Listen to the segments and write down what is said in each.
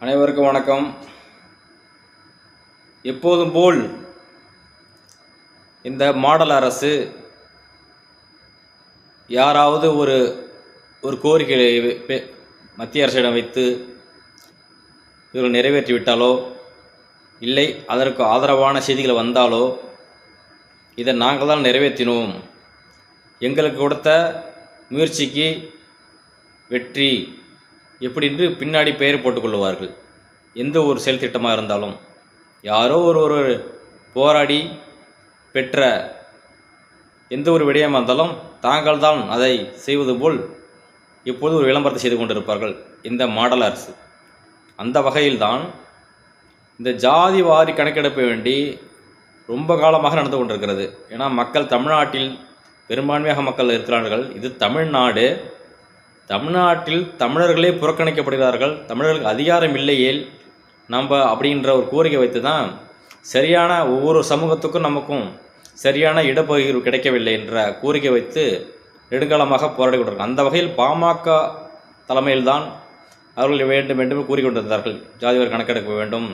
அனைவருக்கும் வணக்கம். எப்போதும் போல் இந்த மாடல் அரசு யாராவது ஒரு ஒரு கோரிக்கையை மத்திய அரசிடம் வைத்து இவர்கள் நிறைவேற்றிவிட்டாலோ இல்லை அதற்கு ஆதரவான செய்திகள் வந்தாலோ இதை நாங்கள் தான் நிறைவேற்றினோம். எங்களுக்கு கொடுத்த முயற்சிக்கு வெற்றி. எப்படி என்று பின்னாடி பெயர் போட்டுக்கொள்வார்கள் எந்த ஒரு செயல் திட்டமாக இருந்தாலும் யாரோ ஒரு ஒரு போராடி பெற்ற எந்த ஒரு விடயமாக இருந்தாலும் தாங்கள் தான் அதை செய்வது போல் இப்போது ஒரு விளம்பரத்தை செய்து கொண்டிருப்பார்கள். இந்த மாடல் அரசு. அந்த வகையில்தான் இந்த ஜாதி வாரி கணக்கெடுப்பை வேண்டி ரொம்ப காலமாக நடந்து கொண்டிருக்கிறது. ஏன்னா மக்கள் தமிழ்நாட்டில் பெரும்பான்மையாக மக்கள் இருக்கிறார்கள். இது தமிழ்நாடு தமிழ்நாட்டில் தமிழர்களே புறக்கணிக்கப்படுகிறார்கள். தமிழர்களுக்கு அதிகாரம் இல்லையேல் நம்ம அப்படின்ற ஒரு கோரிக்கை வைத்து தான் சரியான ஒவ்வொரு சமூகத்துக்கும் நமக்கும் சரியான இடப்பகிர்வு கிடைக்கவில்லை என்ற கோரிக்கை வைத்து நெடுங்காலமாக போராடி கொண்டிருக்காங்க அந்த வகையில் பாமக தலைமையில்தான் அவர்கள் வேண்டும் வேண்டும் கூறிக்கொண்டிருந்தார்கள் ஜாதிவர் கணக்கெடுக்க வேண்டும்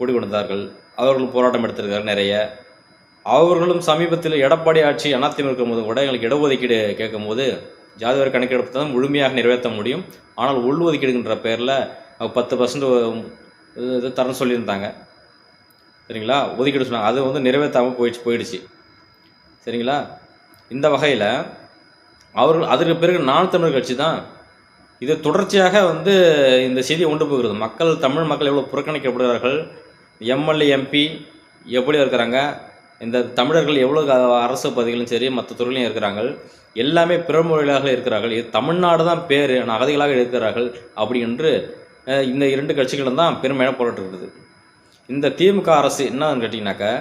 கூடிக்கொண்டிருந்தார்கள் அவர்களும் போராட்டம் எடுத்திருக்கார்கள் நிறைய. அவர்களும் சமீபத்தில் எடப்பாடி ஆட்சி அதிமுக இருக்கும்போது கூட எங்களுக்கு இடஒதுக்கீடு கேட்கும்போது ஜாதிவாரி கணக்கெடுப்பு தான் முழுமையாக நிறைவேற்ற முடியும். ஆனால் உள்ஒதுக்கீடுங்கிற பேரில் பத்து பர்சன்ட் இது தரேன்னு சொல்லியிருந்தாங்க. சரிங்களா? ஒதுக்கீடு சொன்னாங்க. அது வந்து நிறைவேற்றாமல் போயிடுச்சு போயிடுச்சு. சரிங்களா? இந்த வகையில் அவர்கள் அதற்கு பிறகு நான் தமிழ் கட்சி தான் இது தொடர்ச்சியாக வந்து இந்த செய்தியை கொண்டு போகிறது. மக்கள் தமிழ் மக்கள் எவ்வளோ புறக்கணிக்கப்படுகிறார்கள்? எம்எல்ஏ எம்பி எப்படி இருக்கிறாங்க? இந்த தமிழர்கள் எவ்வளோ அரசு பதவிகளும் சரி மற்ற துறையிலும் இருக்கிறாங்க எல்லாமே பிற மொழிகளாக இருக்கிறார்கள். இது தமிழ்நாடு தான் பேர் அகதிகளாக இருக்கிறார்கள் அப்படி என்று இந்த இரண்டு கட்சிகளும் தான் பெருமையாக போராட்டு இந்த திமுக அரசு என்னன்னு கேட்டிங்கனாக்கா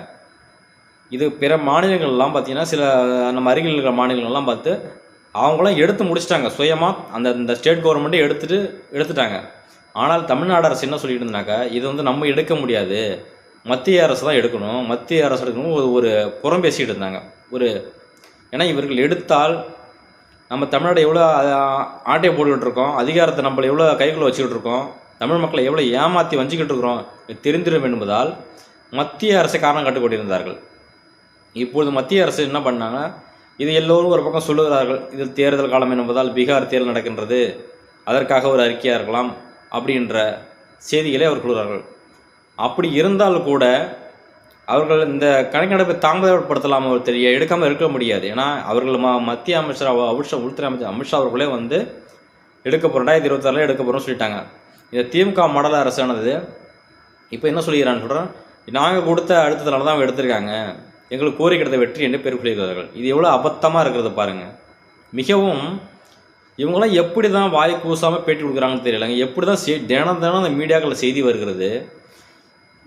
இது பிற மாநிலங்கள்லாம் பார்த்தீங்கன்னா சில நம்ம அருகில் இருக்கிற மாநிலங்கள்லாம் பார்த்து அவங்களாம் எடுத்து முடிச்சிட்டாங்க. சுயமாக அந்த இந்த ஸ்டேட் கவர்மெண்ட்டே எடுத்துட்டு எடுத்துட்டாங்க. ஆனால் தமிழ்நாடு அரசு என்ன சொல்லிட்டு இருந்தாக்கா இது வந்து நம்ம எடுக்க முடியாது. மத்திய அரசு தான் எடுக்கணும். மத்திய அரசு எடுக்கணும். ஒரு ஒரு புறம் பேசிக்கிட்டு இருந்தாங்க. ஒரு ஏன்னா இவர்கள் எடுத்தால் நம்ம தமிழ்நாடு எவ்வளோ ஆட்டையை போட்டுக்கிட்டு இருக்கோம். அதிகாரத்தை நம்மளை எவ்வளோ கைக்குள்ள வச்சுக்கிட்டு இருக்கோம். தமிழ் மக்களை எவ்வளோ ஏமாற்றி வஞ்சிக்கிட்டு இருக்கிறோம். இது தெரிந்திடும் என்பதால் மத்திய அரசை காரணம் கட்டுக்கொண்டிருந்தார்கள். இப்பொழுது மத்திய அரசு என்ன பண்ணாங்க? இது எல்லோரும் ஒரு பக்கம் சொல்லுகிறார்கள் இது தேர்தல் காலம் என்பதால் பீகார் தேர்தல் நடக்கின்றது. அதற்காக ஒரு அறிக்கையாக இருக்கலாம். அப்படின்ற செய்திகளை அவர் கூறுகிறார்கள். அப்படி இருந்தால் கூட அவர்கள் இந்த கணக்கெடுப்பை தாமதப்படுத்தலாம் அவர் தெரிய எடுக்காமல் இருக்க முடியாது. ஏன்னா அவர்கள் ம மத்திய அமைச்சர் அமிஷா அமித்ஷா உள்துறை அமைச்சர் அமித்ஷா அவர்களே வந்து எடுக்க போகிறோம் ரெண்டாயிரத்தி இருபத்தாறில் எடுக்க போகிறோம்னு சொல்லிட்டாங்க. இந்த திமுக மாடல் அரசானது இப்போ என்ன சொல்லிக்கிறான்னு சொல்கிறேன் நாங்கள் கொடுத்த அழுத்தத்தினால தான் எடுத்திருக்காங்க. எங்களுக்கு கோரி கிடைத்த வெற்றி என்று பேர் சொல்லியிருக்கிறார்கள் இது எவ்வளோ அபத்தமாக இருக்கிறது பாருங்கள் மிகவும் இவங்களாம் எப்படி தான் வாய் கூசாமல் பேட்டி கொடுக்குறாங்கன்னு தெரியலங்க. எப்படி தான் செய் தினம் தினம் அந்த மீடியாக்களில் செய்தி வருகிறது.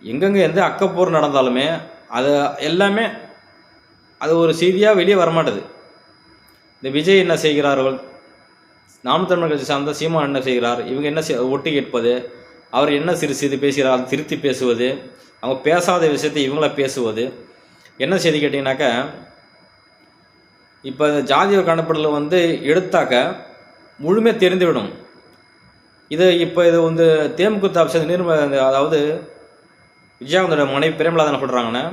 எங்கெங்கே எந்த அக்கப்போர் நடந்தாலுமே அது எல்லாமே அது ஒரு செய்தியாக வெளியே வரமாட்டேது. இந்த விஜய் என்ன செய்கிறார்கள்? நாம் கட்சி சார்ந்த சீமான் என்ன செய்கிறார்? இவங்க என்ன செய்- ஒட்டு கேட்பது? அவர் என்ன சிறு சிறு பேசுகிறார்? திருத்தி பேசுவது? அவங்க பேசாத விஷயத்தை இவங்கள பேசுவது? என்ன செய்தி கேட்டிங்கனாக்கா இப்போ இந்த ஜாதிய கணப்படல வந்து எடுத்தாக்க முழுமையாக தெரிந்துவிடும். இது இப்போ இது வந்து தேமுகுத்த ஆஃபீஸர் நிர்ம அதாவது விஜயகாந்தோட மனைவி பிரேமலா என்ன சொல்கிறாங்கன்னா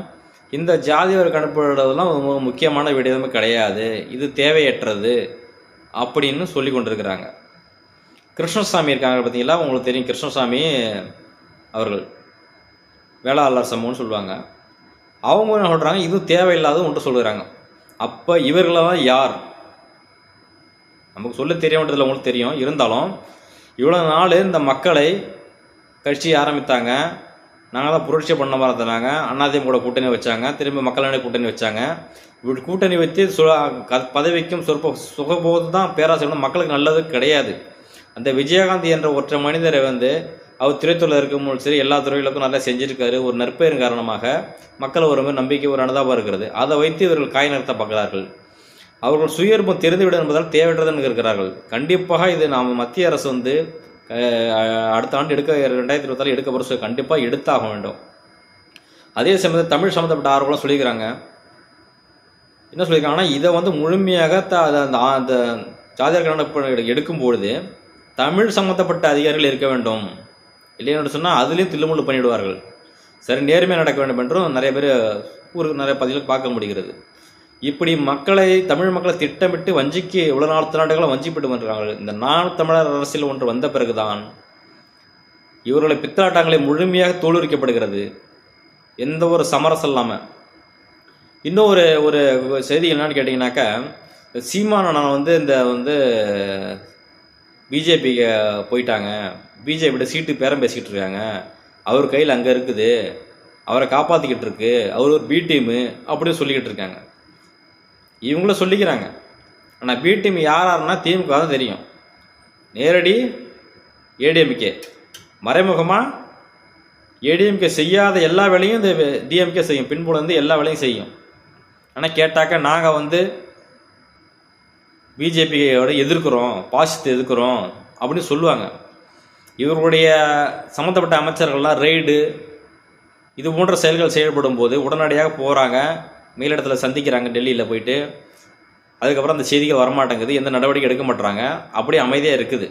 இந்த ஜாதிவாரி கணப்பெடுறதுலாம் ஒரு முக்கியமான விடயமே கிடையாது. இது தேவையற்றது அப்படின்னு சொல்லி கொண்டிருக்கிறாங்க. கிருஷ்ணசாமி இருக்காங்க பார்த்தீங்களா? உங்களுக்கு தெரியும் கிருஷ்ணசாமி அவர்கள். வேளாளர் சமூகம்னு சொல்லுவாங்க. அவங்க என்ன சொல்கிறாங்க இது தேவையில்லாத ஒன்று சொல்கிறாங்க அப்போ இவர்களெல்லாம் யார்? நமக்கு சொல்ல தெரிய வேண்டியதில்லை உங்களுக்கு தெரியும். இருந்தாலும் இவ்வளோ நாள் இந்த மக்களை கட்சி ஆரம்பித்தாங்க. நாங்கள் தான் புரட்சி பண்ண மாதிரி இருந்தாங்க. அண்ணாதிமுக கூட கூட்டணி வச்சாங்க. திரும்பி மக்களான கூட்டணி வச்சாங்க. இப்படி கூட்டணி வச்சு சு பதவிக்கும் சொற்ப சுகபோது தான் பேராசிரியர் மக்களுக்கு நல்லது கிடையாது. அந்த விஜயகாந்த் என்ற ஒற்றை மனிதரை வந்து அவர் திரைத்துறையில் இருக்கும்போது சரி எல்லா துறைகளுக்கும் நல்லா செஞ்சுருக்காரு. ஒரு நற்பெயரின் காரணமாக மக்கள் ஒரு நம்பிக்கை ஒரு அனுதாபம் இருக்கிறது. அதை வைத்து இவர்கள் காய் நிறுத்த பார்க்கிறார்கள். அவர்கள் சுயர்பம் தெரிந்துவிடும் என்பதால் தேவையற்றதுன்னு இருக்கிறார்கள். கண்டிப்பாக இது நாம் மத்திய அரசு வந்து அடுத்த ஆண்டு எடுக்க ரெண்டாயிரத்தி இருபத்தாறு எடுக்க போகிற கண்டிப்பாக எடுத்தாக வேண்டும். அதே சமயத்தில் தமிழ் சம்மந்தப்பட்ட ஆர்வலாம் சொல்லிக்கிறாங்க. என்ன சொல்லியிருக்காங்கன்னா இதை வந்து முழுமையாக த அந்த- அந்த அந்த ஜாதியார் கணக்கு எடுக்கும் தமிழ் சம்மந்தப்பட்ட அதிகாரிகள் இருக்க வேண்டும். இல்லைன்னு சொன்னால் அதுலேயும் தில்லுமுள்ளு பண்ணிவிடுவார்கள் சரி நேர்மையாக நடக்க வேண்டும் என்றும் நிறைய பேர் ஊருக்கு நிறைய பதிவுகள் பார்க்க முடிகிறது. இப்படி மக்களை தமிழ் மக்களை திட்டமிட்டு வஞ்சிக்கு இவ்வளோ நாலு நாடுகளும் வஞ்சிப்பட்டு வந்திருக்காங்க. இந்த நான் தமிழர் அரசியல் ஒன்று வந்த பிறகுதான் இவர்களை பித்தாட்டங்களை முழுமையாக தோலுரிக்கப்படுகிறது. எந்த ஒரு சமரசம் இல்லாமல் இன்னும் ஒரு ஒரு செய்தி என்னன்னு கேட்டிங்கனாக்கா சீமான நான் வந்து இந்த வந்து பிஜேபிக்கு போயிட்டாங்க. பிஜேபியோட சீட்டு பேரம் பேசிக்கிட்டு இருக்காங்க. அவர் கையில் அங்கே இருக்குது. அவரை காப்பாற்றிக்கிட்டு இருக்கு. அவர் ஒரு பி டீமு அப்படின்னு சொல்லிக்கிட்டு இருக்காங்க. இவங்களும் சொல்லிக்கிறாங்க. ஆனால் பி டீம் யார் யாருன்னா திமுக தான் தெரியும். நேரடி ஏடிஎம்கே மறைமுகமாக ஏடிஎம்கே செய்யாத எல்லா வேலையும் இந்த டிஎம்கே செய்யும். பின்புலம் வந்து எல்லா வேலையும் செய்யும். ஆனால் கேட்டாக்க நாங்கள் வந்து பிஜேபியோட எதிர்க்கிறோம் பாசித்தை எதிர்க்கிறோம் அப்படின்னு சொல்லுவாங்க. இவர்களுடைய சம்மந்தப்பட்ட அமைச்சர்கள்லாம் ரெய்டு இது போன்ற செயல்கள் செயல்படும் போது உடனடியாக போகிறாங்க மேலிடத்தில் சந்திக்கிறாங்க டெல்லியில் போயிட்டு. அதுக்கப்புறம் அந்த செய்திகள் வரமாட்டேங்குது எந்த நடவடிக்கை எடுக்க மாட்றாங்க. அப்படியே அமைதியாக இருக்குது.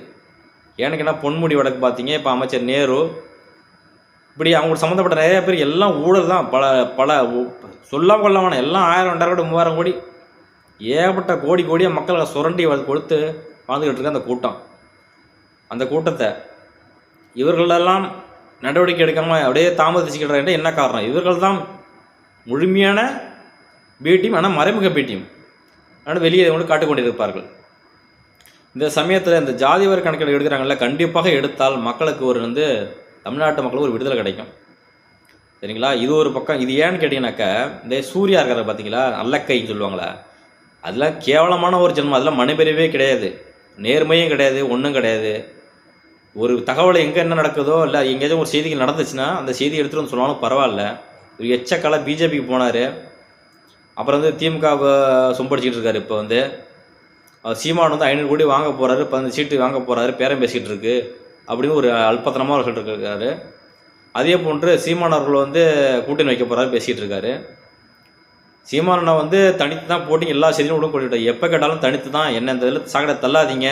எனக்கு பொன்முடி வழக்கு பார்த்தீங்க இப்போ அமைச்சர் நேரு. இப்படி அவங்க சம்மந்தப்பட்ட நிறைய பேர் எல்லாம் ஊழல் தான். பல பல சொல்லாம கொள்ளாம எல்லாம் ஆயிரம் ரெண்டாயிரம் கோடி மூவாயிரம் கோடி. ஏகப்பட்ட கோடி கோடியாக மக்களை சுரண்டி கொடுத்து வாழ்ந்துக்கிட்டு இருக்க அந்த கூட்டம். அந்த கூட்டத்தை இவர்களெல்லாம் நடவடிக்கை எடுக்காமல் அப்படியே தாமதிச்சுக்கிட்ட என்ன காரணம்? இவர்கள் தான் முழுமையான பிடிஎம் ஆனால் மறைமுக பிடிஎம் ஆனால் வெளியே கொண்டு காட்டுக்கொண்டிருப்பார்கள் இந்த சமயத்தில் இந்த ஜாதி வர கணக்கெடுப்பு எடுக்கிறாங்கல்ல கண்டிப்பாக எடுத்தால் மக்களுக்கு ஒரு வந்து தமிழ்நாட்டு மக்களுக்கு ஒரு விடுதலை கிடைக்கும். சரிங்களா? இது ஒரு பக்கம். இது ஏன்னு கேட்டிங்கனாக்கா இந்த சூர்யா இருக்கிற பார்த்தீங்களா அல்லக்கைன்னு சொல்லுவாங்களா. அதெல்லாம் கேவலமான ஒரு ஜென்மம். அதெல்லாம் மனுபெரியவே கிடையாது. நேர்மையும் கிடையாது ஒன்றும் கிடையாது. ஒரு தகவலை எங்கே என்ன நடக்குதோ இல்லை எங்கேயாச்சும் ஒரு செய்திகள் நடந்துச்சுன்னா அந்த செய்தி எடுத்துகிட்டு வந்து சொன்னாலும் பரவாயில்ல. ஒரு எச்சக்கால பிஜேபிக்கு போனார். அப்புறம் வந்து திமுகவை சொம்படிச்சிட்டு இருக்காரு இப்போ வந்து. சீமான் வந்து ஐநூறு கோடி வாங்க போகிறாரு பதினஞ்சு சீட்டு வாங்க போகிறாரு பேரம் பேசிக்கிட்டு இருக்கு அப்படின்னு ஒரு அல்பத்தனமாக ஒரு சொல்லிட்டு இருக்காரு. அதே போன்று சீமான் அவர்கள் வந்து கூட்டணி வைக்க போகிறாரு பேசிகிட்டு இருக்காரு. சீமானனை வந்து தனித்து தான் போட்டி எல்லா செய்தியும் கூட போட்டுவிட்டார் எப்போ கேட்டாலும் தனித்து தான் என்ன இந்த இதில் சாக்கடை தள்ளாதீங்க.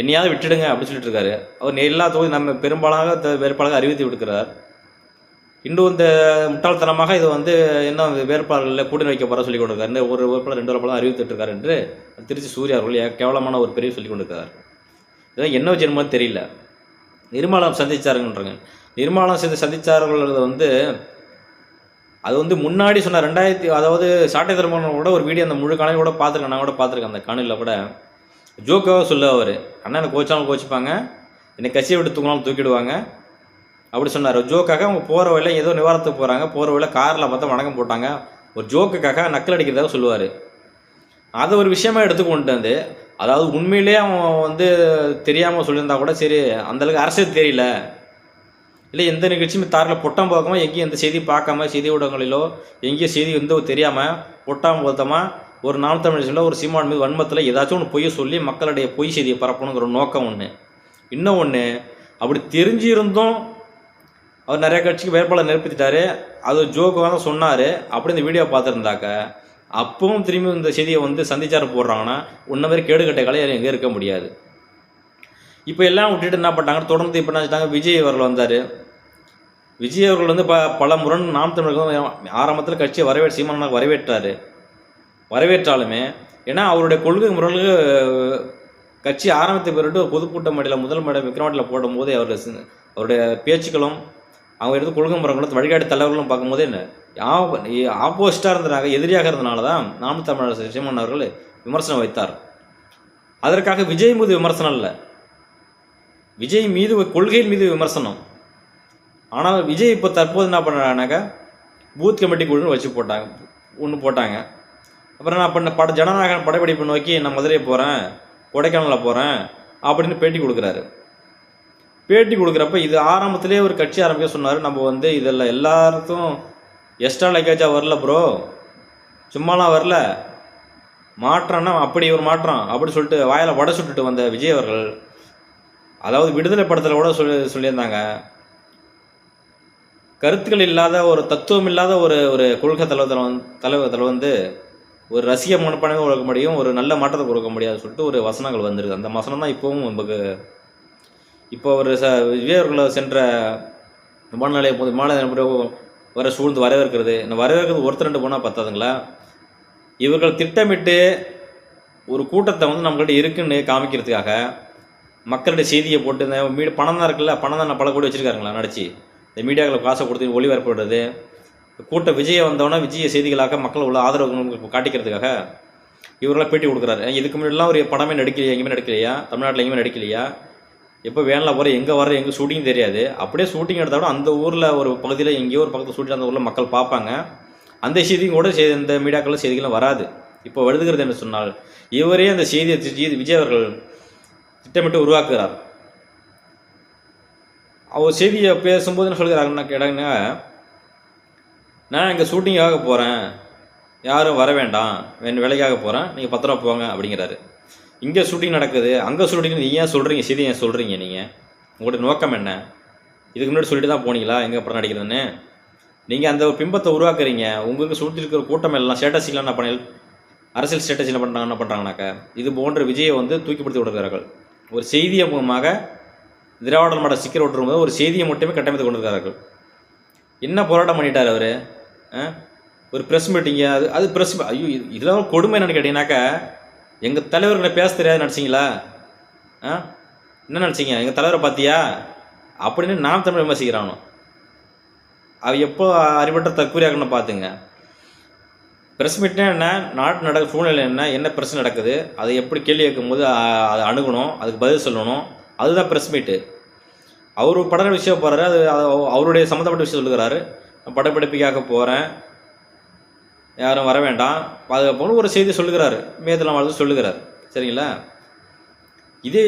என்னையாவது விட்டுடுங்க அப்படின்னு சொல்லிட்டு இருக்காரு. அவர் எல்லா தொகுதி நம்ம பெரும்பாலாக வேறுபாடாக அறிவித்து விடுக்கிறார் இன்னும் இந்த முட்டாள்தனமாக இது வந்து இன்னும் வேட்பாளர்களில் கூட்டணி வைக்க போகிற சொல்லி கொண்டிருக்காரு. ஒரு வேட்பாளர் ரெண்டு வேட்பாளர் அறிவித்துட்டு இருக்காரு என்று திருச்சி சூர்யா அவர்கள் கேவலமான ஒரு பெரிய சொல்லி கொண்டிருக்கிறார் இதெல்லாம் என்ன ஜென்மம் தெரியல. நிர்மலம் சந்திச்சாருங்கன்றாங்க. நிர்மலம் சந்தி சந்திச்சார்கள் வந்து அது வந்து முன்னாடி சொன்ன ரெண்டாயிரத்தி அதாவது சாட்டை திருமணம் கூட ஒரு வீடியோ அந்த முழு காலையில் கூட பார்த்துருக்கேன். நான் கூட பார்த்துருக்கேன் அந்த காணொலியில் கூட. ஜோக்காக சொல்ல அவர் அண்ணனை கோச்சாலும் கோச்சிப்பாங்க. என்னை கட்சியை விட்டு தூங்கினாலும் தூக்கிடுவாங்க. அப்படி சொன்னார். ஜோக்காக அவங்க போகிற வழியில் ஏதோ நிவாரணத்துக்கு போகிறாங்க போகிற வழியில் காரில் பார்த்தா வணக்கம் போட்டாங்க. ஒரு ஜோக்குக்காக நக்கல் அடிக்கிறதாக சொல்லுவார். அதை ஒரு விஷயமா எடுத்துக்கொண்டு வந்து அதாவது உண்மையிலேயே அவன் வந்து தெரியாமல் சொல்லியிருந்தா கூட சரி அந்தளவுக்கு அரசியல் தெரியல. இல்லை எந்த நிகழ்ச்சியுமே தாரில் பொட்டம் பார்க்காம எங்கேயும் எந்த செய்தி பார்க்காம செய்தி ஊடகங்களிலோ எங்கேயும் செய்தி வந்து தெரியாமல் பொட்டாம் பொருத்தமாக ஒரு நாள் தமிழ் ஒரு சீமான் மீது வன்மத்தில் ஏதாச்சும் ஒன்று பொய்யை சொல்லி மக்களுடைய பொய் செய்தியை பரப்பணுங்கிற ஒரு நோக்கம் ஒன்று இன்னும் ஒன்று அப்படி தெரிஞ்சிருந்தும் அவர் நிறைய கட்சிக்கு வேட்பாளர் நிரப்பிட்டாரு அது ஜோக்குவாக தான் சொன்னார். அப்படி இந்த வீடியோ பார்த்துருந்தாக்க அப்பவும் திரும்பி இந்த செய்தியை வந்து சந்திச்சார் போடுறாங்கன்னா உன்ன மாதிரி கேடுகட்ட கலை எங்கே இருக்க முடியாது. இப்போ எல்லாம் விட்டுட்டு என்ன பண்ணாங்க தொடர்ந்து இப்போ என்ன வச்சுட்டாங்க விஜய் அவர்கள் வந்தார். விஜய் அவர்கள் வந்து ப பல முரண் நாம் தமிழர்கள் ஆரம்பத்தில் கட்சியை வரவேற்று சீமானாக வரவேற்றார். வரவேற்றாலுமே ஏன்னா அவருடைய கொள்கை முரல்கள் கட்சி ஆரம்பித்த பிறகு பொதுக்கூட்ட மேடையில் முதல் மேடை விக்ரமாட்டில் போடும்போது அவருடைய அவருடைய பேச்சுக்களும் அவங்க எடுத்து கொள்கை முறைகளும் வழிகாட்டு தலைவர்களும் பார்க்கும்போது என்ன? ஆப்போசிட்டாக இருந்தனாக எதிரியாக இருந்தனால தான் நாம் தமிழர் சீமான் அவர்கள் விமர்சனம் வைத்தார். அதற்காக விஜய் மீது விமர்சனம் இல்லை விஜய் மீது கொள்கையின் மீது விமர்சனம். ஆனால் விஜய் இப்போ தற்போது என்ன பண்ணுறாங்கனாக்கா பூத் கமிட்டி குழுன்னு வச்சு போட்டாங்க ஒன்று போட்டாங்க. அப்புறம் நான் பண்ண பட ஜனநாயக படப்பிடிப்பு நோக்கி நான் மதுரை போகிறேன் கொடைக்கானலில் போகிறேன் அப்படின்னு பேட்டி கொடுக்குறாரு. பேட்டி கொடுக்குறப்ப இது ஆரம்பத்திலே ஒரு கட்சி ஆரம்பிக்க சொன்னார். நம்ம வந்து இதில் எல்லாருக்கும் எக்ஸ்ட்ரா லக்கேஜாக வரல ப்ரோ சும்மாலாம் வரல. மாற்றம்னா அப்படி ஒரு மாற்றம் அப்படி சொல்லிட்டு வாயில் வடை சுட்டுட்டு வந்த விஜய் அவர்கள் அதாவது விடுதலை படத்தில் கூட சொல்லி சொல்லியிருந்தாங்க. கருத்துக்கள் இல்லாத ஒரு தத்துவம் இல்லாத ஒரு ஒரு கொள்கை தலைவர் வந்து தலைவத்தில் வந்து ஒரு ரசிக மனப்பான்மை கொடுக்க முடியும் ஒரு நல்ல மாற்றத்தை கொடுக்க முடியாது சொல்லிட்டு ஒரு வசனங்கள் வந்துருது அந்த வசனம் தான் இப்போவும் நமக்கு இப்போ ஒரு ச விவேகர்களை சென்ற விமான நிலையம் போது விமான நிலையம் வர சூழ்ந்து வரவேற்கிறது. இந்த வரவேற்கிறது ஒருத்தர் ரெண்டு போனால் பத்தாதுங்களா? இவர்கள் திட்டமிட்டு ஒரு கூட்டத்தை வந்து நம்மள்கிட்ட இருக்குன்னு காமிக்கிறதுக்காக மக்களுடைய செய்தியை போட்டு இந்த மீ பணம் தான் இருக்குல்ல பணம் தான் பல கோடி வச்சுருக்காருங்களா நடிச்சு. இந்த மீடியாக்களை காசை கொடுத்து ஒளிபரப்புறது கூட்ட விஜயை வந்தவொடனே விஜய செய்திகளாக மக்கள் உள்ள ஆதரவு காட்டிக்கிறதுக்காக இவரெல்லாம் பேட்டி கொடுக்குறாரு. இதுக்கு முன்னாடிலாம் ஒரு படமே நடிக்கலையா? எங்கேயுமே நடிக்கலையா? தமிழ்நாட்டில் எங்கேயுமே நடிக்கலையா? எப்போ வேனில் போகிற எங்கே வர எங்கே ஷூட்டிங் தெரியாது. அப்படியே ஷூட்டிங் எடுத்தால் கூட அந்த ஊரில் ஒரு பகுதியில் எங்கேயோ ஒரு பக்கத்தில் ஷூட்டிங் அந்த ஊரில் மக்கள் பார்ப்பாங்க. அந்த செய்தியும் கூட செய்தி இந்த மீடியாக்களில் செய்திகளும் வராது. இப்போ வருதுகிறது என்று சொன்னால் இவரே அந்த செய்தியை விஜய் அவர்கள் திட்டமிட்டு உருவாக்குகிறார். அவர் செய்தியை பேசும்போது என்ன சொல்கிறாங்கன்னா கேட்டாங்கன்னா நான் இங்கே ஷூட்டிங்காக போகிறேன் யாரும் வர வேண்டாம். என் வேலைக்காக போகிறேன் நீங்கள் பத்திரம் போங்க அப்படிங்கிறாரு. இங்கே ஷூட்டிங் நடக்குது. அங்கே ஷூட்டிங் நீ ஏன் சொல்கிறீங்க செய்தி ஏன் சொல்கிறீங்க நீங்கள் உங்களோட நோக்கம் என்ன? இதுக்கு முன்னாடி சொல்லிட்டு தான் போனீங்களா? எங்கே படம் நடிக்கிறதுன்னு? நீங்கள் அந்த ஒரு பிம்பத்தை உருவாக்குறீங்க. உங்களுக்கு சுற்றி இருக்கிற கூட்டம் எல்லாம் ஸ்டேட்டஸ்லாம் என்ன பண்ணி அரசியல் ஸ்டேட்டஸ் என்ன பண்ணுறாங்க என்ன பண்ணுறாங்கனாக்கா இது போன்ற விஜயை வந்து தூக்கிப்படுத்தி விடுகிறார்கள் ஒரு செய்தியை மூலமாக திராவிட மாட சிக்கர் விட்டுரும்போது ஒரு செய்தியை மட்டுமே கட்டமைத்து கொண்டிருக்கிறார்கள். என்ன போராட்டம் பண்ணிட்டார் அவர்? ஒரு ப்ரெஸ் மீட்டிங்கு அது அது ப்ரெஸ் ஐயோ இதெல்லாம் கொடுமை என்னென்னு கேட்டிங்கனாக்கா எங்கள் தலைவர்களை பேச தெரியாது நினச்சிங்களா ஆ? என்ன நினச்சிங்க எங்கள் தலைவரை பார்த்தியா? அப்படின்னு நாம் தமிழ் விமர்சிக்கிறானோ. அவ எப்போ அறிவற்ற தற்கூரியாகணும் பார்த்துங்க. ப்ரெஸ் மீட்னா என்ன? நாட்டு நடக்க சூழ்நிலை என்ன? என்ன பிரச்சனை நடக்குது? அதை எப்படி கேள்வி கேட்கும்போது அதை அணுகணும் அதுக்கு பதில் சொல்லணும். அதுதான் ப்ரெஸ் மீட்டு அவர் பட விஷயம் போகிறாரு அது அவருடைய சம்மந்தப்பட்ட விஷயம் சொல்லுகிறாரு. நான் படப்பிடிப்புக்காக போகிறேன் யாரும் வர வேண்டாம். பாதுகாப்புன்னு ஒரு செய்தி சொல்லுகிறாரு. மேதெல்லாம் வாழ்ந்து சொல்லுகிறார். சரிங்களா? இதே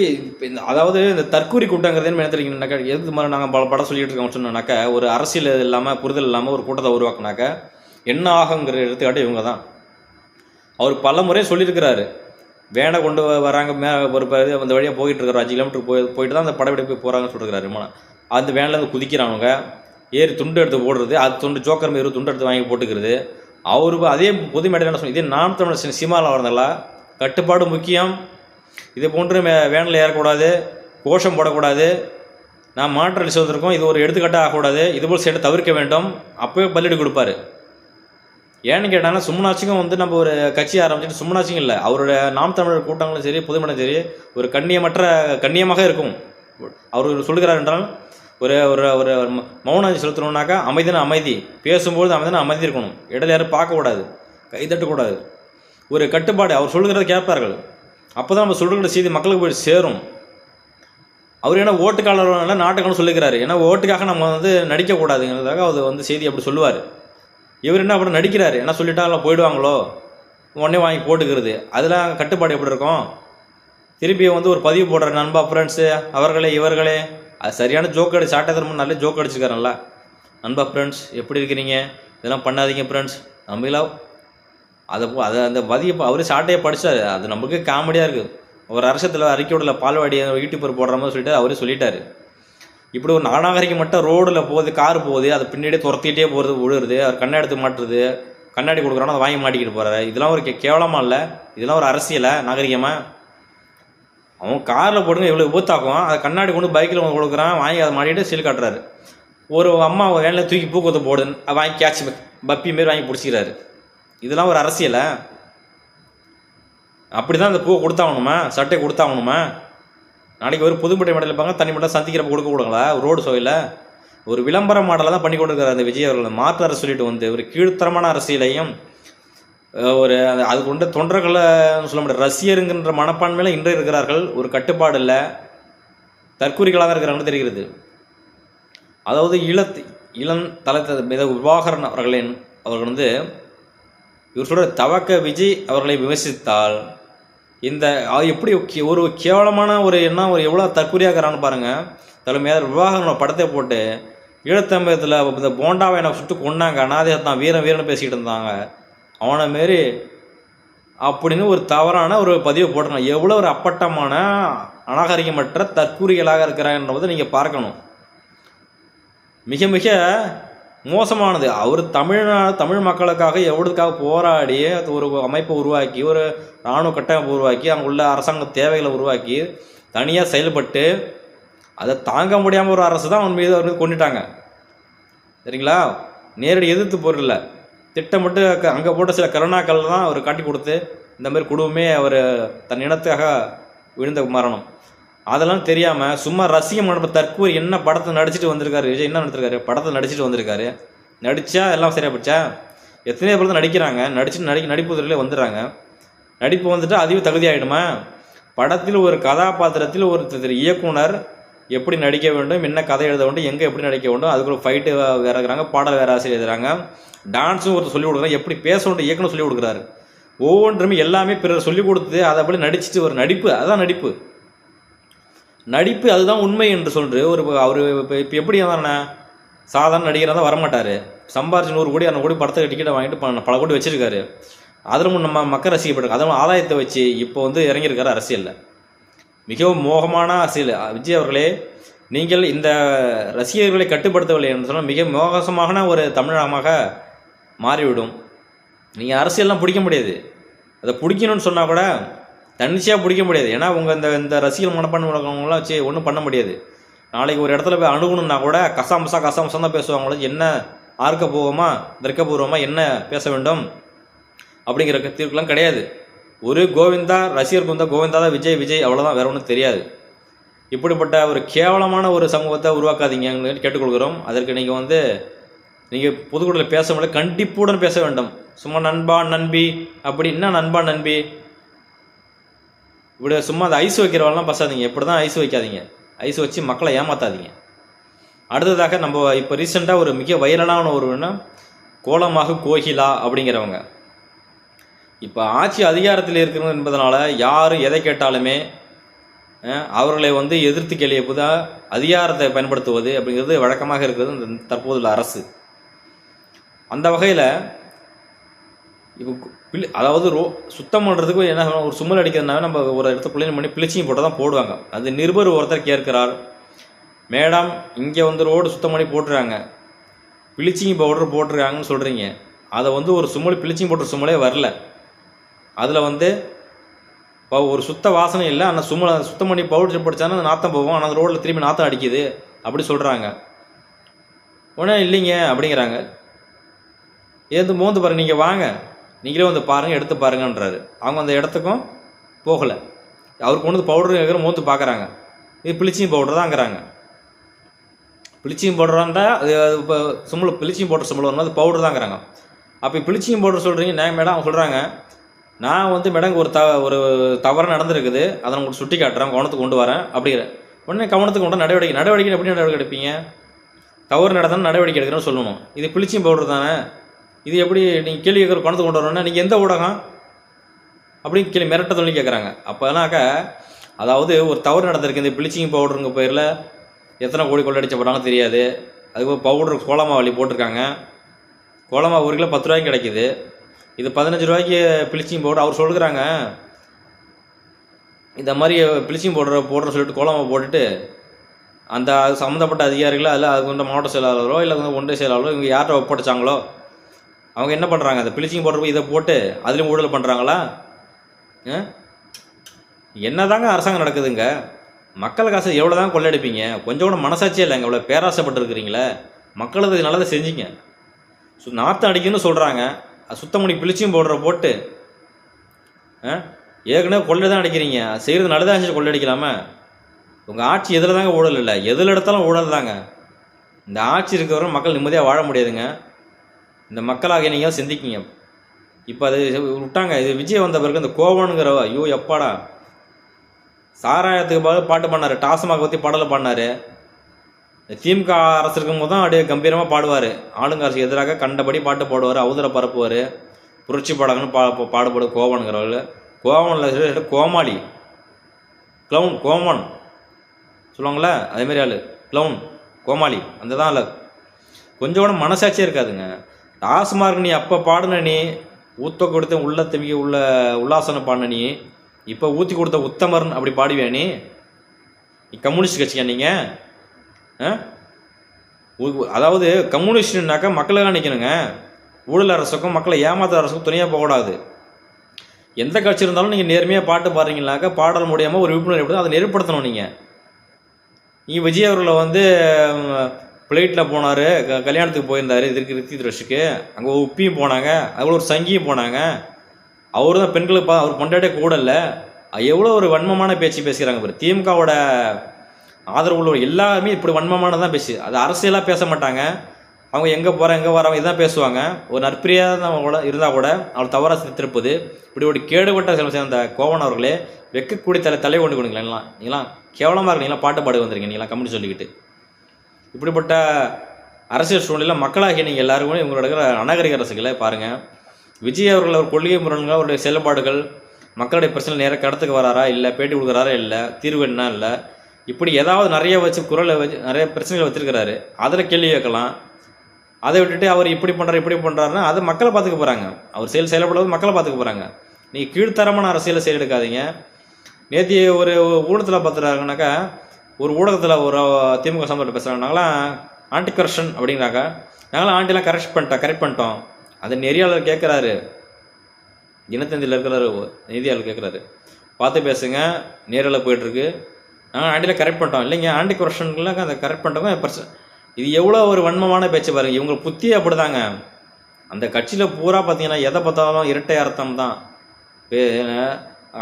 இந்த அதாவது இந்த தற்கூரி கூட்டங்கிறது என்ன நினைக்கிறீங்கன்னாக்கா எதுக்கு மாதிரி நாங்கள் பல படம் சொல்லிட்டு இருக்கோம்னு சொன்னோம்னாக்கா ஒரு அரசியல் இல்லாமல் புரிதல் இல்லாமல் ஒரு கூட்டத்தை உருவாக்குனாக்கா என்ன ஆகுங்கிற எடுத்துக்காட்டு இவங்க தான். அவர் பல முறை சொல்லியிருக்கிறாரு. வேனை கொண்டு வராங்க மே ஒரு அந்த வழியாக போயிட்டு இருக்காரு. அஞ்சு கிலோமீட்டர் போய் போயிட்டு தான் அந்த படப்பிடிப்பு போகிறாங்கன்னு சொல்லிருக்காரு விமானம். அந்த வேனில் வேன்லேருந்து குதிக்கிறாங்க ஏறி துண்டு எடுத்து போடுறது அது துண்டு ஜோக்கர் மாரி துண்டு எடுத்து வாங்கி போட்டுக்கிறது. அவர் அதே பொது மேடையில் என்ன சொன்ன இதே நாம் தமிழர் சினிமாவில் வரதில்ல கட்டுப்பாடு முக்கியம். இது போன்று மே வேனில் ஏறக்கூடாது. கோஷம் போடக்கூடாது. நான் மாற்றம் வந்திருக்கோம். இது ஒரு எடுத்துக்காட்டாக ஆகக்கூடாது. இதுபோல் செயலை தவிர்க்க வேண்டும். அப்போவே பல்லிடு கொடுப்பாரு. ஏன்னு கேட்டாங்கன்னா சும்மனாச்சிக்கும் வந்து நம்ம ஒரு கட்சி ஆரம்பிச்சுட்டு சும்மனாச்சிக்கும் இல்லை. அவருடைய நாம் தமிழர் கூட்டங்களும் சரி பொதுமனும் சரி ஒரு கண்ணியமற்ற கண்ணியமாக இருக்கும். அவர் சொல்லுகிறார் என்றால் ஒரு ஒரு ஒரு மௌனம் செலுத்தணும்னாக்கா அமைதினா அமைதி பேசும்போது அமைதினா அமைதி இருக்கணும். இடையில யாரும் பார்க்கக்கூடாது கை தட்டக்கூடாது ஒரு கட்டுப்பாடு அவர் சொல்லுகிறத கேட்பார்கள். அப்போ தான் நம்ம சொல்கிற செய்தி மக்களுக்கு போய் சேரும். அவர் என்ன ஓட்டுக்காரர் நாட்டுக்கான சொல்லிக்கிறாரு ஏன்னா ஓட்டுக்காக நம்ம வந்து நடிக்கக்கூடாதுங்கிறதாக அவர் வந்து செய்தி அப்படி சொல்லுவார். இவர் என்ன அப்படி நடிக்கிறாரு. என்ன சொல்லிட்டாலும் போயிடுவாங்களோ? உடனே வாங்கி போட்டுக்கிறது. அதெல்லாம் கட்டுப்பாடு எப்படி இருக்கும்? திருப்பி வந்து ஒரு பதிவு போடுற நண்பா ஃப்ரெண்ட்ஸு அவர்களே இவர்களே. அது சரியான ஜோக் அடி சாட்டை தரமும் நல்ல ஜோக் அடிச்சுக்காரன்ல அன்பா ஃப்ரெண்ட்ஸ் எப்படி இருக்கிறீங்க? இதெல்லாம் பண்ணாதீங்க ஃப்ரெண்ட்ஸ் நம்மளா அதை போ- அதை அந்த பதிய ப- அவரே சாட்டையை படிச்சாரு. அது நமக்கு காமெடியாக இருக்குது ஒரு அரசத்தில் அறிக்கை விடல பால்வாடி யூடியூப்பர் போடுற மாதிரி சொல்லிட்டு அவரே சொல்லிட்டாரு. இப்படி ஒரு நாகரிகம் மட்டும் ரோடில் போகுது கார் போகுது அதை பின்னாடியே துரத்திக்கிட்டே போகிறது விழுறது அவர் கண்ணை எடுத்து மாட்டுறது கண்ணாடி கொடுக்குறானோ அதை வாங்கி மாட்டிக்கிட்டு போகிறாரு இதெல்லாம் ஒரு கேவலமாக இல்லை. இதெல்லாம் ஒரு அரசியலை நாகரிகமாக அவன் காரில் போடுங்க இவ்வளோ விபத்தாக்கும் அதை கண்ணாடி கொண்டு பைக்கில் ஒன்று கொடுக்குறான். வாங்கி அதை மாட்டிட்டு சீல் காட்டுறாரு. ஒரு அம்மா வேனில் தூக்கி பூக்கத்தை போடுன்னு அதை வாங்கி கேட்ச் பப்பி மாரி வாங்கி பிடிச்சிக்கிறாரு. இதெல்லாம் ஒரு அரசியலை? அப்படி தான் அந்த பூவை கொடுத்தாகணுமா? சட்டை கொடுத்தாகணுமா? நாளைக்கு ஒரு புதுப்பட்டை மாடல் இருப்பாங்க தனி மட்டும் சந்திக்கிறப்ப கொடுக்க கூடாங்களா? ரோடு சோயில்? ஒரு விளம்பர மாடலை தான் பண்ணி கொண்டு இருக்கிறார் அந்த விஜய் அவர்கள். மாற்று அரசு சொல்லிட்டு வந்து ஒரு கீழ்த்தரமான அரசியலையும் ஒரு அது- கொண்ட தொண்டர்களை சொல்ல முடியாது ரசிகருங்கின்ற மனப்பான்மையில் இன்று இருக்கிறார்கள். ஒரு கட்டுப்பாடு இல்லை. தற்கூரிகளாக தான் இருக்கிறாங்கன்னு தெரிகிறது. அதாவது இளத் இளம் தளத்த மித விவாகரன் அவர்களின் அவர்கள் வந்து இவர் சொல்கிற தவக்க விஜய் அவர்களை விமர்சித்தால் இந்த அது எப்படி கே- ஒரு கேவலமான ஒரு என்ன ஒரு எவ்வளோ தற்கூரியாகிறான்னு பாருங்கள் தலைமையார் விவாகரன் படத்தை போட்டு ஈழத்தமிழத்தில் இந்த போண்டாவை எனக்கு சுட்டு கொண்டாங்க அனாதையை தான் வீரன் வீரன் பேசிக்கிட்டு இருந்தாங்க. அவனை மாரி அப்படின்னு ஒரு தவறான ஒரு பதிவு போட்டிருக்காங்க எவ்வளோ ஒரு அப்பட்டமான அநாகரிகமற்ற தற்கூறிகளாக இருக்கிறாங்கன்றதை நீங்கள் பார்க்கணும். மிக மிக மோசமானது. அவர் தமிழ்நா தமிழ் மக்களுக்காக எவ்வளவுக்காக போராடி அது ஒரு அமைப்பை உருவாக்கி ஒரு இராணுவ கட்டமைப்பு உருவாக்கி அங்கே உள்ள அரசாங்க தேவைகளை உருவாக்கி தனியாக செயல்பட்டு அதை தாங்க முடியாமல் ஒரு அரசு தான் அவன் மீது அவர் மீது கொண்டுட்டாங்க. சரிங்களா? நேரடி எதிர்த்து போரில்ல திட்டமிட்டு அங்கே போட்ட சில கருணாக்கள் தான் அவர் காட்டி கொடுத்து இந்த மாதிரி குடும்பமே அவர் தன் இனத்துக்காக விழுந்த மரணம். அதெல்லாம் தெரியாமல் சும்மா ரசிக மண்டப தற்கூரி என்ன படத்தை நடிச்சிட்டு வந்திருக்காரு விஜய் என்ன நடத்திருக்காரு படத்தை நடிச்சிட்டு வந்திருக்காரு. நடித்தா எல்லாம் சரியாக போச்சா? எத்தனையோ படத்தை நடிக்கிறாங்க. நடிச்சுட்டு நடிக்க நடிப்பு துறையிலே வந்துடுறாங்க. நடிப்பு வந்துட்டு அதுவே தகுதியாகிடுமா படத்தில் ஒரு கதாபாத்திரத்தில் ஒரு இயக்குனர் எப்படி நடிக்க வேண்டும் என்ன கதை எழுத வேண்டும் எங்கே எப்படி நடிக்க வேண்டும் அதுக்குள்ள ஃபைட்டு வேறு இருக்கிறாங்க பாடல் வேறு ஆசிரியர் எழுதுறாங்க. டான்ஸும் ஒருத்தர் சொல்லிக் கொடுக்குறாங்க எப்படி பேசணுன்ற இயக்கணும் சொல்லிக் கொடுக்குறாரு. ஒவ்வொன்றுமே எல்லாமே பிறர் சொல்லிக் கொடுத்து அதை அப்படி நடிச்சுட்டு ஒரு நடிப்பு அதுதான் நடிப்பு. நடிப்பு அதுதான் உண்மை என்று சொல்கிற ஒரு அவர் இப்போ இப்போ எப்படி வந்தானே சாதாரண நடிகராக தான் வரமாட்டார். சம்பாரிச்சு நூறு கோடி அந்த கோடி படத்துக்கு டிக்கெட்டை வாங்கிட்டு பல கோடி வச்சுருக்காரு. அதில் நம்ம மக்கள் ரசிக்கப்பட்டிருக்கு அதில் ஆதாயத்தை வச்சு இப்போ வந்து இறங்கியிருக்காரு அரசியலில். மிகவும் மோகமான அரசியல். விஜய் அவர்களே நீங்கள் இந்த ரசிகர்களை கட்டுப்படுத்தவில்லை என்று சொன்னால் மிக மோகசமான ஒரு தமிழகமாக மாறிவிடும். நீங்கள் அரசியல்லாம் பிடிக்க முடியாது. அதை பிடிக்கணும்னு சொன்னால் கூட தன்னிச்சையாக பிடிக்க முடியாது. ஏன்னா உங்கள் இந்த இந்த ரசிகர் மனப்பான்மை உள்ளவங்களாம் வச்சு ஒன்றும் பண்ண முடியாது. நாளைக்கு ஒரு இடத்துல போய் அணுகணும்னா கூட கசாமசா கசாமசா தான் பேசுவாங்களோ என்ன ஆர்க்கப்பூர்வமா தர்க்கபூர்வமாக என்ன பேச வேண்டும் அப்படிங்கிற தீர்ப்புலாம் கிடையாது. ஒரு கோவிந்தா ரசிகர் குந்தா கோவிந்தா தான் விஜய் விஜய் அவ்வளோதான் வேற ஒன்றும் தெரியாது. இப்படிப்பட்ட ஒரு கேவலமான ஒரு சமூகத்தை உருவாக்காதீங்கன்னு கேட்டுக்கொள்கிறோம். அதற்கு நீங்கள் வந்து நீங்கள் பொதுக்கூடத்தில் பேச முடியல கண்டிப்புடன் பேச வேண்டும். சும்மா நண்பா நண்பி அப்படி என்ன நண்பா நண்பி? இப்படி சும்மா அந்த ஐஸ் வைக்கிறவெல்லாம் பசாதீங்க. இப்படி தான் ஐஸ் வைக்காதீங்க? ஐஸ் வச்சு மக்களை ஏமாத்தாதீங்க. அடுத்ததாக நம்ம இப்போ ரீசெண்டாக ஒரு மிக வைரலான ஒருவனா கோலமாக கோகிலா அப்படிங்கிறவங்க. இப்போ ஆட்சி அதிகாரத்தில் இருக்கிறது என்பதனால யார் எதை கேட்டாலுமே அவர்களை வந்து எதிர்த்து கேள்விப்பதா அதிகாரத்தை பயன்படுத்துவது அப்படிங்கிறது வழக்கமாக இருக்கிறது இந்த தற்போதுள்ள அரசு. அந்த வகையில் இப்போ பிளி அதாவது ரோ சுத்தம் பண்ணுறதுக்கு என்ன ஒரு சுமல் அடிக்கிறதுனால நம்ம ஒரு இடத்த பிள்ளைங்க பண்ணி பிளிச்சிங் போட்டு தான் போடுவாங்க. அது நிருபர் ஒருத்தர் கேட்கிறார். மேடம் இங்கே வந்து ரோடு சுத்தம் பண்ணி போட்டுருக்காங்க. பிளிச்சிங் பவுடர் போட்டிருக்காங்கன்னு சொல்கிறீங்க அதை வந்து ஒரு சுமல் பிளிச்சிங் பவுடர் சுமலே வரல. அதில் வந்து இப்போ ஒரு சுத்த வாசனை இல்லை. ஆனால் சுமலை சுத்தம் பண்ணி பவுடர் படித்தானா அந்த நாத்தம் போவோம் ஆனால் அந்த ரோட்டில் திரும்பி நாத்தம் அடிக்குது. அப்படி சொல்கிறாங்க உடனே இல்லைங்க. அப்படிங்கிறாங்க. எது மோந்து பாருங்க நீங்கள் வாங்க. நீங்களே வந்து பாருங்கள் எடுத்து பாருங்கன்றாரு. அவங்க அந்த இடத்துக்கும் போகலை. அவர் கொண்டு வந்து பவுடர் கேட்குற மோந்து பார்க்குறாங்க இது பிளிச்சிங் பவுடர் தாங்கிறாங்க பிளிச்சிங் பவுடரான்டா அது அது இப்போ சிம்பிள் பிளிச்சிங் பவுடர் சிம்பிள் வரணும் அது பவுடர் தாங்கிறாங்க அப்போ பிளிச்சிங் பவுடர் சொல்கிறீங்க நான் மேடம் அவங்க சொல்கிறாங்க நான் வந்து மேடம் ஒரு த ஒரு தவறு நடந்திருக்குது அதை உங்களுக்கு சுட்டி காட்டுறேன் கவனத்துக்கு கொண்டு வரேன் அப்படிங்கிற. உடனே கவனத்துக்கு கொண்டு நடவடிக்கை நடவடிக்கை எப்படி நடவடிக்கை எடுப்பீங்க? தவறு நடந்தாலும் நடவடிக்கை எடுக்கிறேன்னு சொல்லணும். இது பிளிச்சிங் பவுடர் தானே? இது எப்படி நீங்கள் கேள்வி கேட்குற கவனத்துக்கு கொண்டு வரணும்னா நீங்கள் எந்த ஊடகம்? அப்படின்னு கேள்வி மிரட்ட சொல்லி கேட்குறாங்க. அப்போனாக்கா அதாவது ஒரு தவறு நடந்திருக்கு. இந்த பிளிச்சிங் பவுடருங்க பேரில் எத்தனை கோடி கொள்ளடிச்ச போட்டாலும் தெரியாது. அதுக்கு பவுடர் கோலமாவளி போட்டிருக்காங்க. கோலமா ஒரு கிலோ பத்து ரூபாய்க்கு கிடைக்குது. இது பதினஞ்சு ரூபாய்க்கு பிளிச்சிங் பவுடர் அவர் சொல்லுறாங்க இந்த மாதிரி பிளிச்சிங் பவுடர் போடுற சொல்லிட்டு கோலமா போட்டுட்டு அந்த அது சம்மந்தப்பட்ட அதிகாரிகளோ அதில் அது கொண்ட மாவட்ட செயலாளரோ இல்லை வந்து ஒன்றிய செயலாளரோ இவங்க யார்கிட்ட ஒப்படைச்சாங்களோ அவங்க என்ன பண்ணுறாங்க அந்த பிளிச்சிங் பவுடர் இதை போட்டு அதுலேயும் ஊழல் பண்ணுறாங்களா என்னதாங்க அரசாங்கம் நடக்குதுங்க? மக்கள் காசு எவ்வளோ தான் கொள்ளடிப்பீங்க கொஞ்சம் கூட மனசாட்சியே இல்லைங்க. இவ்வளோ பேராசைப்பட்டுருக்கிறீங்களே. மக்களுக்கு நல்லதை செஞ்சிங்க. சு நாற்றம் அடிக்கணும்னு சொல்கிறாங்க சுத்தம் பண்ணி பிளிச்சிங் பவுடரை போட்டு ஆ? ஏற்கனவே கொள்ளை தான் அடிக்கிறீங்க செய்கிறது நல்லதாக இருந்துச்சு கொள்ளடிக்கலாமா உங்கள் ஆட்சி எதில் தாங்க ஊழல் இல்லை? எதில் எடுத்தாலும் ஊழல் தாங்க இந்த ஆட்சி இருக்கிறவரை மக்கள் நிம்மதியாக வாழ முடியாதுங்க. இந்த மக்களாக நீங்கள் சிந்திக்கிங்க. இப்போ அது விட்டாங்க. இது விஜய் வந்த பிறகு இந்த கோவனுங்கிறவ ஐயோ எப்பாடா? சாராயத்துக்கு பதில் பாட்டு பாடினாரு. டாஸ்மாக பற்றி பாடலை பாடினாரு. இந்த திமுக அரசு இருக்கும்போது தான் அப்படியே கம்பீரமாக பாடுவார். ஆளுங்க அரசுக்கு எதிராக கண்டபடி பாட்டு பாடுவார். அவதர பரப்புவார். புரட்சி பாடகன்னு பா பாடுபடும் பாடுபடு கோவனுங்கிறவள் கோவனில் கோமாளி. க்ளவுன் கோமன். சொல்லுவாங்களே அதேமாரி ஆள். க்ளவுன் கோமாளி. அந்த தான் இல்லை கொஞ்சம் கூட மனசாட்சியே இருக்காதுங்க. டாஸ்மார்க் நீ அப்போ பாடின நீ ஊத்த கொடுத்த உள்ள திமிக்க உள்ள உல்லாசனம் பாடின நீ இப்போ ஊற்றி கொடுத்த உத்தமர்னு அப்படி பாடுவியா நீ? நீ கம்யூனிஸ்ட் கட்சியா நீங்கள் ஆ? அதாவது கம்யூனிஸ்ட்னாக்கா மக்களை நிற்கணுங்க ஊழல் அரசுக்கும் மக்களை ஏமாத்த அரசுக்கும் துணையாக போகக்கூடாது. எந்த கட்சி இருந்தாலும் நீங்கள் நேர்மையாக பாட்டு பாடுறீங்கனாக்கா பாடல் முடியாமல் ஒரு விழிப்புணர்வு அதை நெருப்படுத்தணும் நீங்கள் நீ விஜய் அவர்களை வந்து ஃப்ளைட்டில் போனார் கல்யாணத்துக்கு போயிருந்தார் இதுக்கு ரித்தி ரோஷுக்கு. அங்கே உப்பியும் போனாங்க அதுபோல் ஒரு சங்கியும் போனாங்க. அவர் தான் பெண்களுக்கு பா அவர் கொண்டாடே கூட இல்லை. எவ்வளோ ஒரு வன்மமான பேச்சு பேசுகிறாங்க பாரு. திமுகவோட ஆதரவு உள்ளவர் எல்லாருமே இப்படி வன்மமானதான் தான் பேசு. அது அரசியலாக பேச மாட்டாங்க. அவங்க எங்கே போகிறேன் எங்கே வராங்க இதான் பேசுவாங்க. ஒரு நற்பிரியாக கூட இருந்தால் கூட அவள் தவறாக சித்திருப்பது இப்படி ஒரு கேடுபட்ட சில சேர்ந்த கோவன் அவர்களே வெக்கக்கூடிய தலை தலை கொண்டு கொடுங்களேன் நீங்களாம் கேவலமாக இருக்கு நீங்களாம் பாட்டு பாடு வந்திருக்கீங்க நீங்களாம் கம்பெனி சொல்லிக்கிட்டு. இப்படிப்பட்ட அரசியல் சூழ்நிலையில் மக்களாகிய நீங்கள் எல்லாருக்குமே இவங்களோட இருக்கிற அநாகரிக அரசுகளை பாருங்கள் விஜய் அவர்கள் அவர் கொள்கை முரண்கள் அவருடைய செயல்பாடுகள் மக்களுடைய பிரச்சனை நேராக கடத்துக்கு வராரா இல்லை பேட்டி கொடுக்குறாரா இல்லை தீர்வு என்ன இல்லை? இப்படி ஏதாவது நிறைய வச்சு குரலை வச்சு நிறைய பிரச்சனைகள் வச்சுருக்கிறாரு. அதில் கேள்வி கேட்கலாம். அதை விட்டுட்டு அவர் இப்படி பண்ணுறாரு இப்படி பண்ணுறாருன்னா அதை மக்களை பார்த்துக்க போகிறாங்க அவர் செயல் செயல்படுவது மக்களை பார்த்துக்க போகிறாங்க நீங்கள் கீழ்த்தரமான அரசியலை செயல் எடுக்காதீங்க. நேற்று ஒரு ஊடகத்தில் பார்த்துறாங்கனாக்கா ஒரு ஊடகத்தில் ஒரு திமுக சம்பந்தத்தில் பேசுகிறாங்க நாங்களாம் ஆன்டி கரெக்ஷன் அப்படிங்கிறாங்க. நாங்களாம் ஆண்டிலாம் கரெக்ட் பண்ணிட்டோம் கரெக்ட் பண்ணிட்டோம். அதை நெறியாளர் கேட்குறாரு தினத்தந்தியில் இருக்கிறாரு நிதியாளர் கேட்குறாரு பார்த்து பேசுங்க நேரில் போயிட்டுருக்கு. நாங்கள் ஆண்டியில் கரெக்ட் பண்ணிட்டோம். இல்லைங்க ஆண்டி கரப்ஷனுக்குலாம் அந்த கரெக்ட் பண்ணிட்டோங்க பிரச்சனை இது எவ்வளோ ஒரு வன்மமான பேச்சு பாருங்கள் இவங்க புத்தி அப்படிதாங்க. அந்த கட்சியில் பூரா பார்த்தீங்கன்னா எதை பார்த்தாலும் இரட்டை அர்த்தம் தான்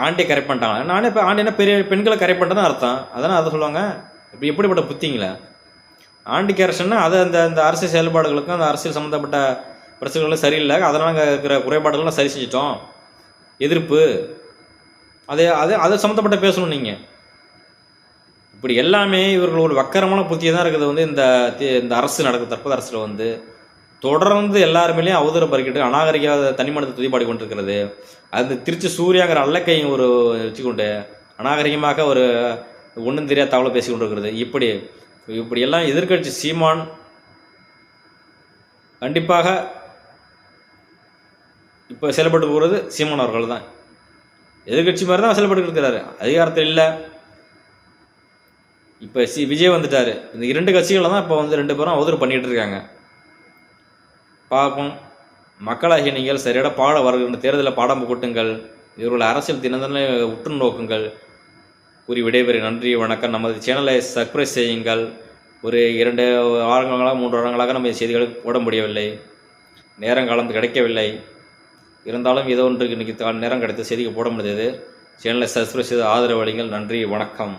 ஆண்டியை கரெக்ட் பண்ணிட்டாங்க நானே இப்போ ஆண்டினா பெரிய பெண்களை கரெக்ட் பண்ணிட்டு அர்த்தம். அதனால் அதை சொல்லுவாங்க. இப்போ எப்படிப்பட்ட புத்திங்களா? ஆண்டி கரெக்ஷன்னா அது அந்த அந்த அரசியல் செயல்பாடுகளுக்கும் அந்த அரசியல் சம்மந்தப்பட்ட பிரச்சனைகளும் சரியில்லை. அதனால் அங்கே இருக்கிற குறைபாடுகள்லாம் சரி செஞ்சிட்டோம். எதிர்ப்பு. அதே அதே அதை சம்மந்தப்பட்ட பேசணும் நீங்கள் இப்படி எல்லாமே இவர்கள் ஒரு வக்கரமான புத்தியை தான் இருக்கிறது வந்து இந்த இந்த அரசு நடக்குது தற்போது அரசில் வந்து. தொடர்ந்து எல்லாருமேலேயும் அவதூறு பறிக்கிட்டு அநாகரிக தனிமனத்தை துதிப்பாடி கொண்டிருக்கிறது. அது திருச்சி சூர்யாங்கிற அல்லக்கை ஒரு வச்சுக்கொண்டு அநாகரிகமாக ஒரு ஒன்றும் தெரியாத தகவலை பேசி கொண்டிருக்கிறது. இப்படி இப்படியெல்லாம் எதிர்க்கட்சி சீமான் கண்டிப்பாக இப்போ செயல்பட்டு போகிறது சீமான் அவர்கள் தான். எதிர்க்கட்சி மாதிரி தான் செயல்பட்டு இருக்கிறாரு. அதிகாரத்தில் இல்லை. இப்போ சி விஜய் வந்துட்டார். இந்த இரண்டு கட்சிகளில் தான் இப்போ வந்து ரெண்டு பேரும் அவதூறு பண்ணிகிட்டு இருக்காங்க. பார்ப்போம் மக்களாகிய நீங்கள் சரியாக பாட வருகின்ற தேர்தலில் பாடம் புகட்டுங்கள். இவர்கள் அரசியல் தினந்தன உற்று நோக்குங்கள். கூறி விடைபெற நன்றி வணக்கம். நமது சேனலை சப்ஸ்கிரைப் செய்யுங்கள். ஒரு இரண்டு வாரங்களாக மூன்று வாரங்களாக நம்ம செய்திகளை போட முடியவில்லை. நேரம் கலந்து கிடைக்கவில்லை. இருந்தாலும் ஏதோ ஒன்று இன்னைக்கு நேரம் கிடைத்த செய்திக்கு போட முடியாது சேனலை சப்ஸ்கிரைப் செய்து ஆதரவு அளிங்கள் நன்றி வணக்கம்.